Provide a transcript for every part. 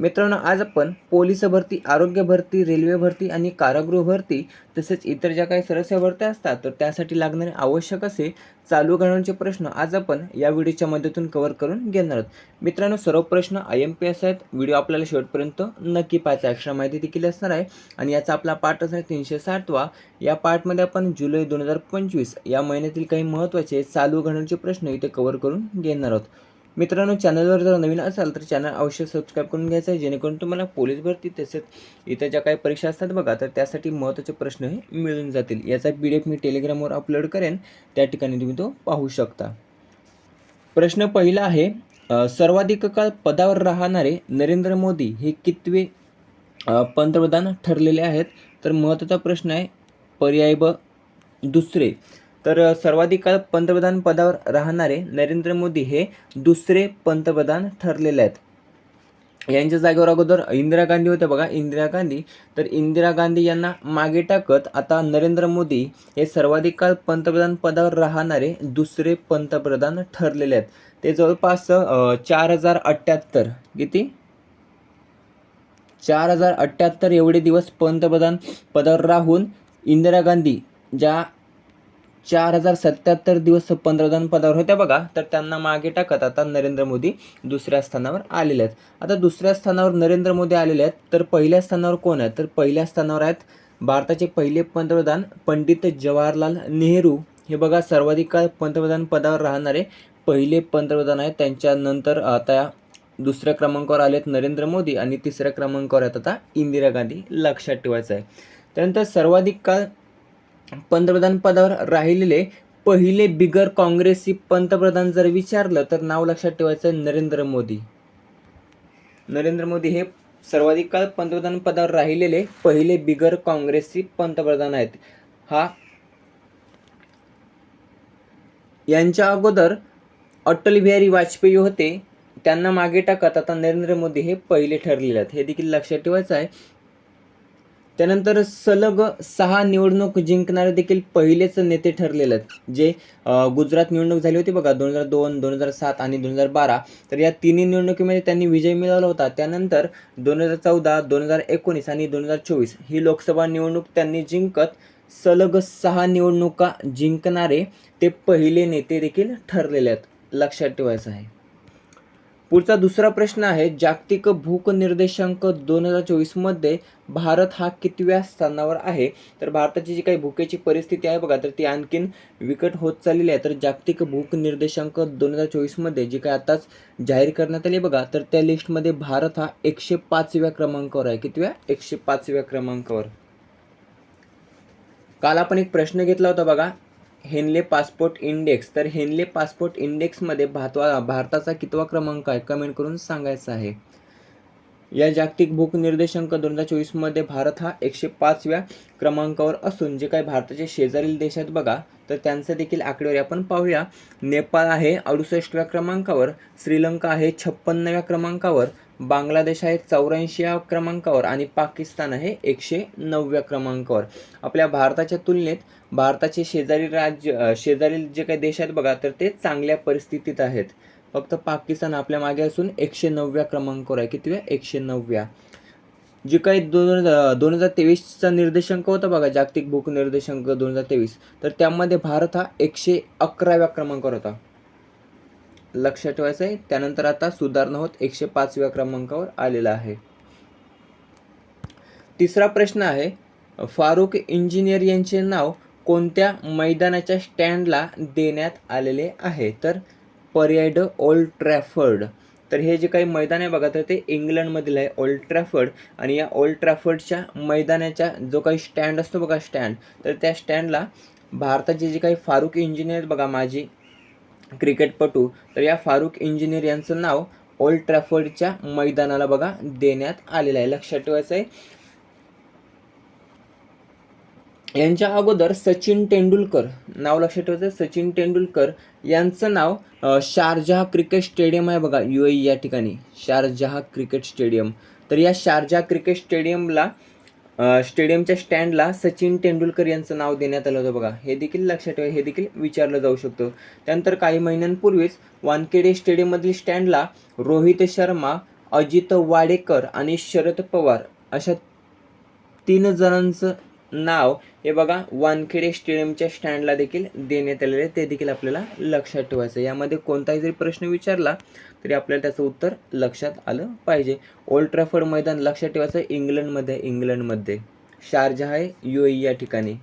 मित्रांनो आज आपण पोलीस भरती आरोग्य भरती रेल्वे भरती आणि कारागृह भरती तसेच इतर ज्या काही सरस्य भरत्या असतात तर त्यासाठी लागणारे आवश्यक असे चालू घडवण्याचे प्रश्न आज आपण या व्हिडिओच्या मदतीतून कव्हर करून घेणार आहोत. मित्रांनो सर्व प्रश्न आय एम पी एस आहेत. व्हिडिओ आपल्याला शेवटपर्यंत नक्की पाहायचा एक्स्ट्रा माहिती देखील असणार आहे. आणि याचा आपला पाठ आहे तीनशे साठवा. या पार्टमध्ये आपण जुलै दोन हजार पंचवीस या महिन्यातील काही महत्त्वाचे चालू घडवण्याचे प्रश्न इथे कव्हर करून घेणार आहोत. मित्रांनो चॅनलवर जर नवीन असाल तर चॅनल अवश्य सबस्क्राईब करून घ्यायचं आहे जेणेकरून तुम्हाला पोलीस भरती तसेच इतर ज्या काही परीक्षा असतात बघा तर त्यासाठी महत्त्वाचे प्रश्न हे मिळून जातील. याचा पी डी एफ मी टेलिग्रामवर अपलोड करेन. त्या ठिकाणी तुम्ही तो पाहू शकता. प्रश्न पहिला आहे सर्वाधिक काळ पदावर राहणारे नरेंद्र मोदी हे कितवे पंतप्रधान ठरलेले आहेत? तर महत्त्वाचा प्रश्न आहे पर्याय ब दुसरे. तर सर्वाधिक काळ पंतप्रधान पदावर राहणारे नरेंद्र मोदी हे दुसरे पंतप्रधान ठरलेले आहेत. यांच्या जागेवर अगोदर इंदिरा गांधी होत्या बघा. इंदिरा गांधी. तर इंदिरा गांधी यांना मागे टाकत आता नरेंद्र मोदी हे सर्वाधिक काळ पंतप्रधान पदावर राहणारे दुसरे पंतप्रधान ठरलेले आहेत. ते जवळपास चार हजार अठ्ठ्याहत्तर किती? चार हजार अठ्ठ्याहत्तर एवढे दिवस पंतप्रधान पदावर राहून इंदिरा गांधी ज्या चार हजार सत्याहत्तर दिवस पंतप्रधान पदावर होत्या बघा. तर त्यांना मागे टाकत आता नरेंद्र मोदी दुसऱ्या स्थानावर आलेले आहेत. आता दुसऱ्या स्थानावर नरेंद्र मोदी आलेले आहेत तर पहिल्या स्थानावर कोण आहेत? तर पहिल्या स्थानावर आहेत भारताचे पहिले पंतप्रधान पंडित जवाहरलाल नेहरू. हे बघा सर्वाधिक काळ पंतप्रधान पदावर राहणारे पहिले पंतप्रधान आहेत. त्यांच्यानंतर आता दुसऱ्या क्रमांकावर आलेत नरेंद्र मोदी आणि तिसऱ्या क्रमांकावर आहेत आता इंदिरा गांधी. लक्षात ठेवायचं आहे. त्यानंतर सर्वाधिक काळ पंतप्रधान पदावर राहिलेले पहिले बिगर काँग्रेसी पंतप्रधान जर विचारलं तर नाव लक्षात ठेवायचं आहे नरेंद्र मोदी. नरेंद्र मोदी हे सर्वाधिक काळ पंतप्रधान पदावर राहिलेले पहिले बिगर काँग्रेसी पंतप्रधान आहेत. हा यांच्या अगोदर अटल बिहारी वाजपेयी होते. त्यांना मागे टाकत आता नरेंद्र मोदी हे पहिले ठरलेले आहेत. हे देखील लक्षात ठेवायचं आहे. त्यानंतर सलग सहा निवडणूक जिंकणारे देखील पहिलेच नेते ठरलेले आहेत. जे गुजरात निवडणूक झाली होती बघा दोन हजार दोन दोन हजार सात आणि दोन हजार बारा. तर या तिन्ही निवडणुकीमध्ये त्यांनी विजय मिळवला होता. त्यानंतर दोन हजार चौदा दोन हजार एकोणीस आणि दोन हजार चोवीस ही लोकसभा निवडणूक त्यांनी जिंकत सलग सहा निवडणुका जिंकणारे ते पहिले नेते देखील ठरलेले आहेत. लक्षात ठेवायचं आहे. पुढचा दुसरा प्रश्न आहे जागतिक भूक निर्देशांक दोन हजार चोवीसमध्ये भारत हा कितव्या स्थानावर आहे? तर भारताची जी काही भुकेची परिस्थिती आहे बघा तर ती आणखीन विकट होत चाललेली आहे. तर जागतिक भूक निर्देशांक दोन हजार चोवीसमध्ये जी काही आताच जाहीर करण्यात आली बघा तर त्या लिस्टमध्ये भारत हा एकशे पाचव्या क्रमांकावर आहे. कितव्या? एकशे पाचव्या क्रमांकावर. काल आपण एक प्रश्न घेतला होता बघा हेनले पासपोर्ट इंडेक्स. तर हेनले पासपोर्ट इंडेक्समध्ये भातवा भारताचा कितवा क्रमांक आहे? कमेंट करून सांगायचा आहे. या जागतिक भूक निर्देशांक दोन हजार चोवीसमध्ये भारत हा एकशे पाचव्या क्रमांकावर असून जे काही भारताचे शेजारील देश आहेत बघा तर त्यांचे देखील आकडेवारी आपण पाहूया. नेपाळ आहे अडुसष्टव्या क्रमांकावर श्रीलंका आहे छप्पन्नव्या क्रमांकावर बांगलादेश आहे चौऱ्याऐंशीव्या क्रमांकावर आणि पाकिस्तान आहे एकशे नवव्या क्रमांकावर. आपल्या भारताच्या तुलनेत भारताचे शेजारी राज्य शेजारील जे काही देश आहेत बघा तर ते चांगल्या परिस्थितीत आहेत. फक्त पाकिस्तान आपल्या मागे असून एकशे नवव्या क्रमांकावर आहे. कितव्या? एकशे नवव्या जे काही दोन दोन हजार तेवीसचा निर्देशांक होता बघा जागतिक भूक निर्देशांक दोन हजार तेवीस तर त्यामध्ये भारत हा एकशे अकराव्या क्रमांकावर होता. लक्षात ठेवायचं आहे. त्यानंतर आता सुधारणा होत एकशे पाचव्या क्रमांकावर आलेला आहे. तिसरा प्रश्न आहे फारुख इंजिनियर यांचे नाव कोणत्या मैदानाच्या स्टँडला देण्यात आलेले आहे? तर पर्याय ड ओल्ड ट्रॅफर्ड. तर हे जे काही मैदान आहे बघा तर ते इंग्लंडमधील आहे ओल्ड ट्रॅफर्ड. आणि या ओल्ड ट्रॅफर्डच्या मैदानाच्या जो काही स्टँड असतो बघा स्टँड तर त्या स्टँडला भारताचे जे काही फारुख इंजिनियर बघा माझी क्रिकेटपटू तर या फारुख इंजिनियर यांचं नाव ओल्ड ट्रॅफर्डच्या मैदानाला बघा देण्यात आलेलं आहे. लक्षात ठेवायचं आहे यांच्या अगोदर सचिन तेंडुलकर नाव लक्षात ठेवायचं सचिन तेंडुलकर यांचं नाव शारजहा क्रिकेट स्टेडियम आहे बघा यू या ठिकाणी. Sharjah cricket stadium. तर या शारजहा क्रिकेट स्टेडियमला स्टेडियमच्या स्टँडला सचिन तेंडुलकर यांचं नाव देण्यात आलं होतं बघा. हे देखील लक्षात ठेवा हे देखील विचारलं जाऊ शकतं. त्यानंतर काही महिन्यांपूर्वीच वानखेडे स्टेडियममधील स्टँडला रोहित शर्मा अजित वाडेकर आणि शरद पवार अशा तीन जणांचं नाव हे बघा वानखेडे स्टेडियमच्या स्टँडला देखील देण्यात आलेलं आहे ते देखील आपल्याला लक्षात ठेवायचं यामध्ये कोणताही जरी प्रश्न विचारला तरी आपल्याला त्याचं उत्तर लक्षात आलं पाहिजे. ओल्ड ट्रॅफर्ड मैदान लक्षात ठेवायचं इंग्लंडमध्ये इंग्लंडमध्ये. शारजहा आहे यू या ठिकाणी.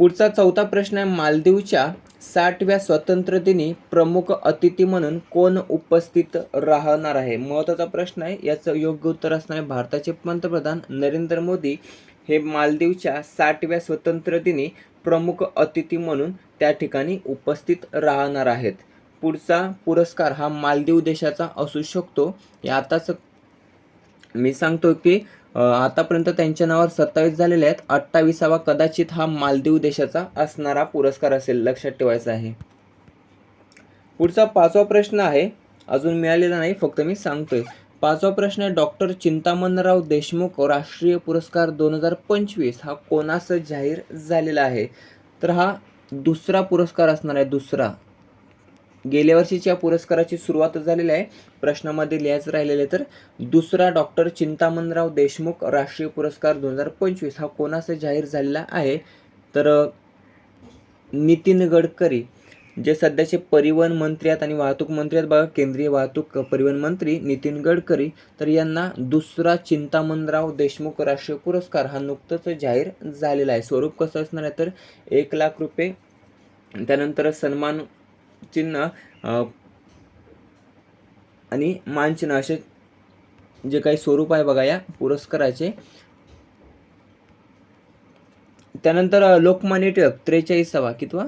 पुढचा चौथा प्रश्न आहे मालदीवच्या साठव्या स्वातंत्र्य दिनी प्रमुख अतिथी म्हणून कोण उपस्थित राहणार आहे? महत्त्वाचा प्रश्न आहे याचं योग्य उत्तर असणार आहे भारताचे पंतप्रधान नरेंद्र मोदी. हे मालदीवच्या साठव्या स्वातंत्र्य दिनी प्रमुख अतिथी म्हणून त्या ठिकाणी उपस्थित राहणार आहेत. पुढचा पुरस्कार हा मालदीव देशाचा असू शकतो. हे आताच मी सांगतो की आतापर्यंत त्यांच्या नावावर सत्तावीस झालेले आहेत. अठ्ठावीसावा कदाचित हा मालदीव देशाचा असणारा पुरस्कार असेल लक्षात ठेवायचा आहे. पुढचा पाचवा प्रश्न आहे. अजून मिळालेला नाही फक्त मी सांगतोय. पाचवा प्रश्न आहे डॉक्टर चिंतामणराव देशमुख राष्ट्रीय पुरस्कार दोन हजार पंचवीस हा कोणास जाहीर झालेला आहे? तर हा दुसरा पुरस्कार असणार आहे दुसरा. गेल्या वर्षीच्या पुरस्काराची सुरुवात झालेली आहे. प्रश्नामध्ये लिहायचं राहिलेलं आहे तर दुसरा डॉक्टर चिंतामणराव देशमुख राष्ट्रीय पुरस्कार दोन हजार पंचवीस हा कोणास जाहीर झालेला आहे? तर नितीन गडकरी. जे सध्याचे परिवहन मंत्री आहेत आणि वाहतूक मंत्री आहेत बघा केंद्रीय वाहतूक परिवहन मंत्री नितीन गडकरी तर यांना दुसरा चिंतामणराव देशमुख राष्ट्रीय पुरस्कार हा नुकतंच जाहीर झालेला आहे. स्वरूप कसं असणार आहे? तर एक लाख रुपये त्यानंतर सन्मान चिन्ह आणि मानचिन्ह असे जे काही स्वरूप आहे बघा या पुरस्काराचे. त्यानंतर लोकमान्य टिळक त्रेचाळीसावा कितवा?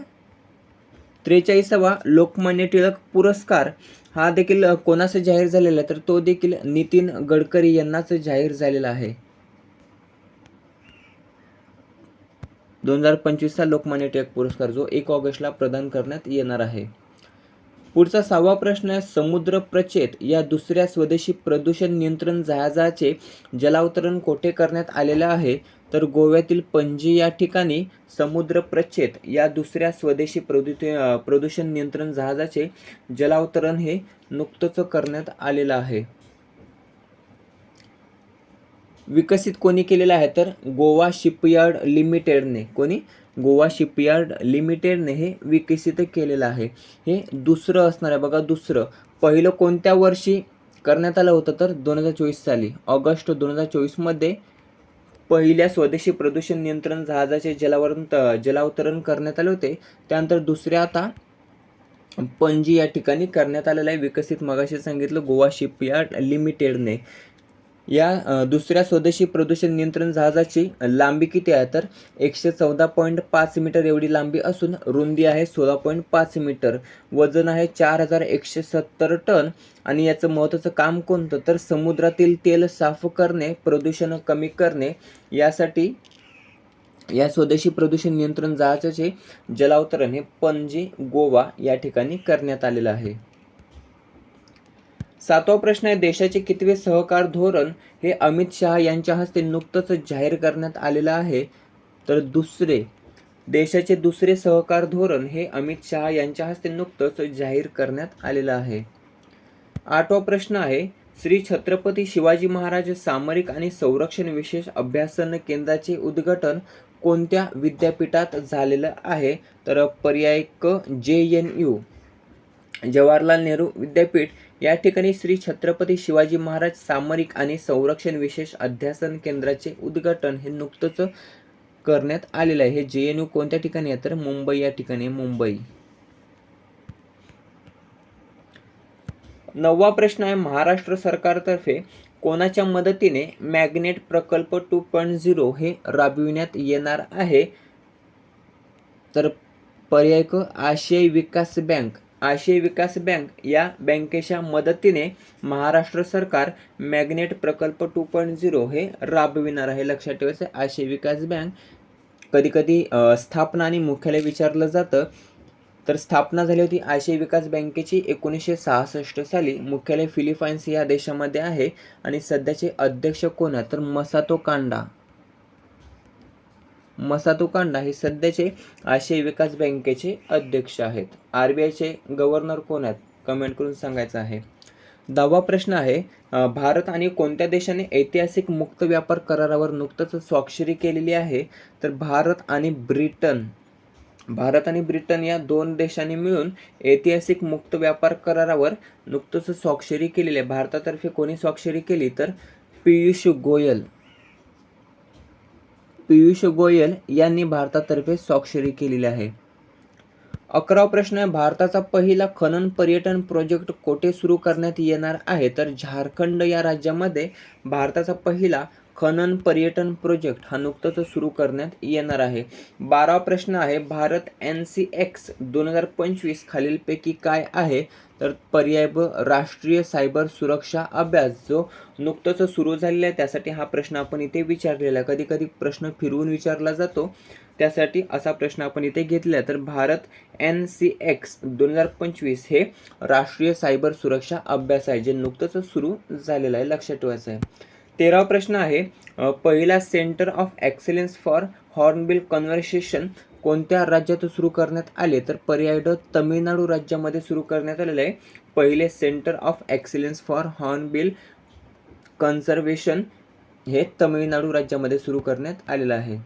त्रेचाळीसावा लोकमान्य टिळक पुरस्कार हा देखील कोणाचा जाहीर झालेला आहे? तर तो देखील नितीन गडकरी यांनाच जाहीर झालेला आहे. दोन हजार पंचवीसचा लोकमान्य टिळक पुरस्कार जो एक ऑगस्टला प्रदान करण्यात येणार आहे. पुढचा सहावा प्रश्न आहे समुद्र प्रचेत या दुसऱ्या स्वदेशी प्रदूषण नियंत्रण जहाजाचे जलावतरण कोठे करण्यात आलेलं आहे? तर गोव्यातील पणजी या ठिकाणी समुद्र प्रच्छेद या दुसऱ्या स्वदेशी प्रदू प्रदूषण नियंत्रण जहाजाचे जलावतरण हे नुकतंच करण्यात आलेलं आहे. विकसित कोणी केलेलं आहे तर गोवा शिपयार्ड लिमिटेडने कोणी? गोवा शिपयार्ड लिमिटेडने हे विकसित केलेलं आहे. हे दुसरं असणार आहे. बघा दुसरं. पहिलं कोणत्या वर्षी करण्यात आलं होतं तर दोन हजार चोवीस साली. ऑगस्ट दोन हजार चोवीसमध्ये पहिल्या स्वदेशी प्रदूषण नियंत्रण जहाजाचे जलावरण जलावतरण करण्यात आले होते. त्यानंतर दुसऱ्या आता पणजी या ठिकाणी करण्यात आलेलं आहे. विकसित मगाशी सांगितलं गोवा शिपयार्ड लिमिटेडने. या दुसऱ्या स्वदेशी प्रदूषण नियंत्रण जहाजाची लांबी किती आहे? तर एकशे चौदा पॉईंट पाच मीटर एवढी लांबी असून रुंदी आहे सोळा पॉईंट पाच मीटर. वजन आहे चार हजार एकशे सत्तर टन. आणि याचं महत्त्वाचं काम कोणतं? तर समुद्रातील तेल साफ करणे प्रदूषण कमी करणे. यासाठी या स्वदेशी प्रदूषण नियंत्रण जहाजाचे जलावतरण हे पणजी गोवा या ठिकाणी करण्यात आलेलं आहे. सातवा प्रश्न आहे देशाचे कितवे सहकार धोरण हे अमित शहा यांच्या हस्ते नुकतंच जाहीर करण्यात आलेलं आहे. तर दुसरे देशाचे दुसरे सहकार धोरण हे अमित शहा यांच्या हस्ते नुकतंच जाहीर करण्यात आलेलं आहे. आठवा प्रश्न आहे श्री छत्रपती शिवाजी महाराज सामरिक आणि संरक्षण विशेष अभ्यासन केंद्राचे उद्घाटन कोणत्या विद्यापीठात झालेलं आहे? तर पर्याय क जे एन यू. जवाहरलाल नेहरू विद्यापीठ. या ठिकाणी श्री छत्रपती शिवाजी महाराज सामरिक आणि संरक्षण विशेष अध्यासन केंद्राचे उद्घाटन हे नुकतंच करण्यात आलेलं आहे. हे जे एन यू कोणत्या ठिकाणी आहे? तर मुंबई या ठिकाणी मुंबई. नववा प्रश्न आहे महाराष्ट्र सरकारतर्फे कोणाच्या मदतीने मॅग्नेट प्रकल्प टू पॉईंट झिरो हे राबविण्यात येणार आहे? तर पर्याय क आशियाई विकास बँक आशियाई विकास बँक या बँकेच्या मदतीने महाराष्ट्र सरकार मॅग्नेट प्रकल्प टू पॉईंट झिरो हे राबविणार आहे. लक्षात ठेवायचं आशियाई विकास बँक कधीकधी स्थापना आणि मुख्यालय विचारलं जातं. तर स्थापना झाली होती आशियाई विकास बँकेची एकोणीसशे सहासष्ट साली. मुख्यालय फिलिपाईन्स या देशामध्ये आहे आणि सध्याचे अध्यक्ष कोण आहेत? तर मसातो कांडा. मसातो कांडा हे सध्याचे आशियाई विकास बँकेचे अध्यक्ष आहेत. आर बी आयचे गव्हर्नर कोण आहेत? कमेंट करून सांगायचं आहे. दहावा प्रश्न आहे भारत आणि कोणत्या देशाने ऐतिहासिक मुक्त व्यापार करारावर नुकतंच स्वाक्षरी केलेली आहे? तर भारत आणि ब्रिटन. भारत आणि ब्रिटन या दोन देशांनी मिळून ऐतिहासिक मुक्त व्यापार करारावर नुकतंच स्वाक्षरी केलेली आहे. भारतातर्फे कोणी स्वाक्षरी केली? तर पियुष गोयल. पियुष गोयल यांनी भारतातर्फे स्वाक्षरी केलेली आहे. अकरा प्रश्न आहे भारताचा पहिला खनन पर्यटन प्रोजेक्ट कोठे सुरू करण्यात येणार आहे? तर झारखंड या राज्यामध्ये भारताचा पहिला खनन पर्यटन प्रोजेक्ट हा नुकताच सुरू करण्यात येणार आहे. बारावा प्रश्न आहे भारत एन सी एक्स दोन हजार पंचवीस खालीलपैकी काय आहे? तर पर्याय ब राष्ट्रीय सायबर सुरक्षा अभ्यास जो नुकतंच सुरू झालेला आहे त्यासाठी हा प्रश्न आपण इथे विचारलेला आहे. कधी कधी प्रश्न फिरवून विचारला जातो. त्यासाठी असा प्रश्न आपण इथे घेतला तर भारत एन सी एक्स दोन हजार पंचवीस हे राष्ट्रीय सायबर सुरक्षा अभ्यास आहे जे नुकतंच सुरू झालेलं आहे. लक्षात ठेवायचं आहे. तेरावा प्रश्न आहे पहिला centre of excellence for hornbill conversation कोणत्या राज्यात सुरू करण्यात आले? तर पर्याय ड तमिळनाडू राज्यामध्ये सुरू करण्यात आलेलं आहे. पहिले centre of excellence for hornbill conservation हे तमिळनाडू राज्यामध्ये सुरू करण्यात आलेलं आहे.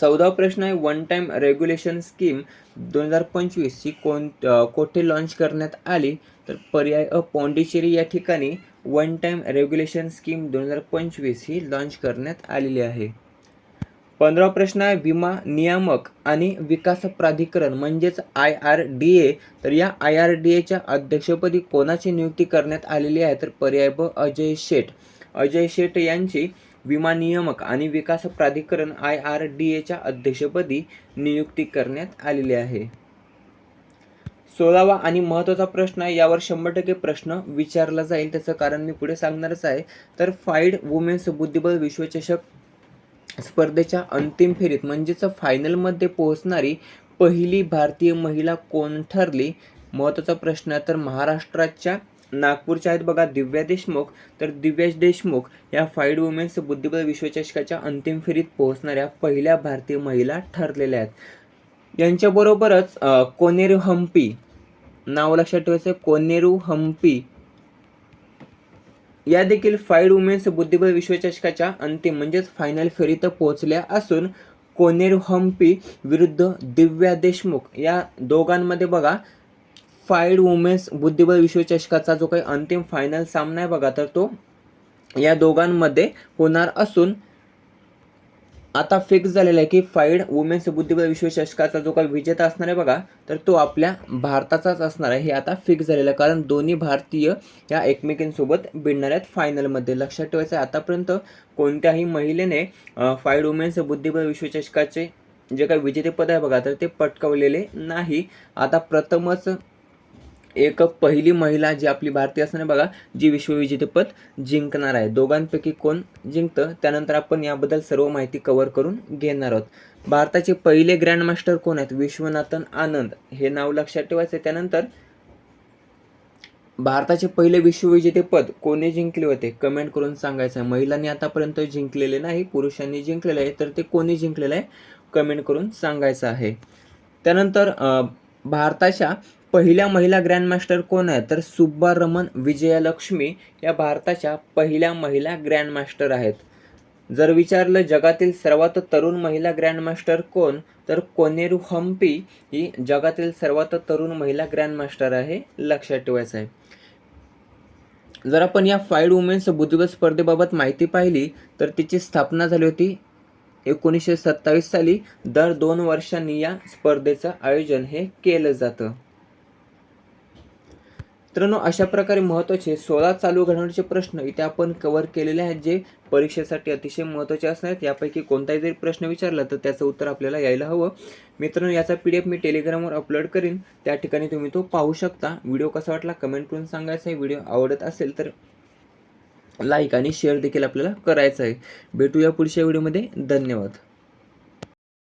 चौदावा प्रश्न आहे वन टाईम रेग्युलेशन स्कीम दोन हजार पंचवीस ही कोण कोठे लॉन्च करण्यात आली? तर पर्याय अ पॉंडिचेरी या ठिकाणी वन टाईम रेग्युलेशन स्कीम दोन हजार पंचवीस ही लॉन्च करण्यात आलेली आहे. पंधरा प्रश्न आहे विमा नियामक आणि विकास प्राधिकरण म्हणजेच आय आर डी ए तर या आय आर डी एच्या अध्यक्षपदी कोणाची नियुक्ती करण्यात आलेली आहे? तर पर्याय ब अजय शेठ. अजय शेठ यांची विमा नियामक आणि विकास प्राधिकरण आय आर डी एच्या अध्यक्षपदी नियुक्ती करण्यात आलेली आहे. सोळावा आणि महत्त्वाचा प्रश्न आहे यावर शंभर टक्के प्रश्न विचारला जाईल. त्याचं कारण मी पुढे सांगणारच आहे. तर फाईड वुमेन्स बुद्धिबळ विश्वचषक स्पर्धेच्या अंतिम फेरीत म्हणजेच फायनलमध्ये पोहोचणारी पहिली भारतीय महिला कोण ठरली? महत्त्वाचा प्रश्न तर महाराष्ट्राच्या नागपूरच्या आहेत बघा दिव्या देशमुख. तर दिव्याश देशमुख या फाईड वुमेन्स बुद्धिबळ विश्वचषकाच्या अंतिम फेरीत पोहोचणाऱ्या पहिल्या भारतीय महिला ठरलेल्या आहेत. यांच्याबरोबरच कोनेरू हम्पी नाव लक्षात ठेवायचं कोनेरू हम्पी या देखील फाईड वुमेन्स बुद्धिबळ विश्वचषकाच्या अंतिम म्हणजेच फायनल फेरीत पोहोचल्या असून कोनेरू हम्पी विरुद्ध दिव्या देशमुख या दोघांमध्ये बघा फाईड वुमेन्स बुद्धिबळ विश्वचषकाचा जो काही अंतिम फायनल सामना आहे बघा तर तो या दोघांमध्ये होणार असून आता फिक्स झालेला आहे की फाईड वुमेन्स बुद्धिबळ विश्वचषकाचा जो काही विजेता असणार आहे बघा तर तो आपल्या भारताचाच असणार आहे. हे आता फिक्स झालेलं आहे. कारण दोन्ही भारतीय या एकमेकींसोबत भिडणार आहेत फायनलमध्ये लक्षात ठेवायचं आहे आतापर्यंत कोणत्याही महिलेने फाईड वुमेन्स बुद्धिबळ विश्वचषकाचे जे काही विजेतेपद आहे बघा तर ते पटकावलेले नाही. आता प्रथमच एक पहिली महिला जी आपली भारतीय असणार आहे बघा जी विश्वविजेतेपद जिंकणार आहे. दोघांपैकी कोण जिंकतं त्यानंतर आपण याबद्दल सर्व माहिती कव्हर करून घेणार आहोत. भारताचे पहिले ग्रँडमास्टर कोण आहेत? विश्वनाथन आनंद. हे नाव लक्षात ठेवायचं आहे. त्यानंतर भारताचे पहिले विश्वविजेतेपद कोणी जिंकले होते? कमेंट करून सांगायचं आहे महिलांनी आतापर्यंत जिंकलेले नाही पुरुषांनी जिंकलेले आहे तर ते कोणी जिंकलेलं आहे? कमेंट करून सांगायचं आहे. त्यानंतर भारताच्या पहिल्या महिला ग्रँडमास्टर कोण आहेत तर सुब्बारमन विजयालक्ष्मी या भारताच्या पहिल्या महिला ग्रँडमास्टर आहेत. जर विचारलं जगातील सर्वात तरुण महिला ग्रँडमास्टर कोण? तर कोनेरू हम्पी ही जगातील सर्वात तरुण महिला ग्रँडमास्टर आहे लक्षात ठेवायचं आहे. जर आपण या फाईड वुमेन्स बुद्धिबळ स्पर्धेबाबत माहिती पाहिली तर तिची स्थापना झाली होती एकोणीसशे सत्तावीस साली. दर दोन वर्षांनी या स्पर्धेचं आयोजन हे केलं जातं. मित्रांनो अशा प्रकारे महत्त्वाचे सोळा चालू घडवण्याचे प्रश्न इथे आपण कव्हर केलेले आहेत जे परीक्षेसाठी अतिशय महत्त्वाचे असणार आहेत. यापैकी कोणताही जरी प्रश्न विचारला तर त्याचं उत्तर आपल्याला यायला हवं. मित्रांनो याचा पी डी एफ मी टेलिग्रामवर अपलोड करीन. त्या ठिकाणी तुम्ही तो पाहू शकता. व्हिडिओ कसा वाटला कमेंट करून सांगायचा आहे. व्हिडिओ आवडत असेल तर लाईक आणि शेअर देखील आपल्याला करायचं आहे. भेटूया पुढच्या व्हिडिओमध्ये धन्यवाद.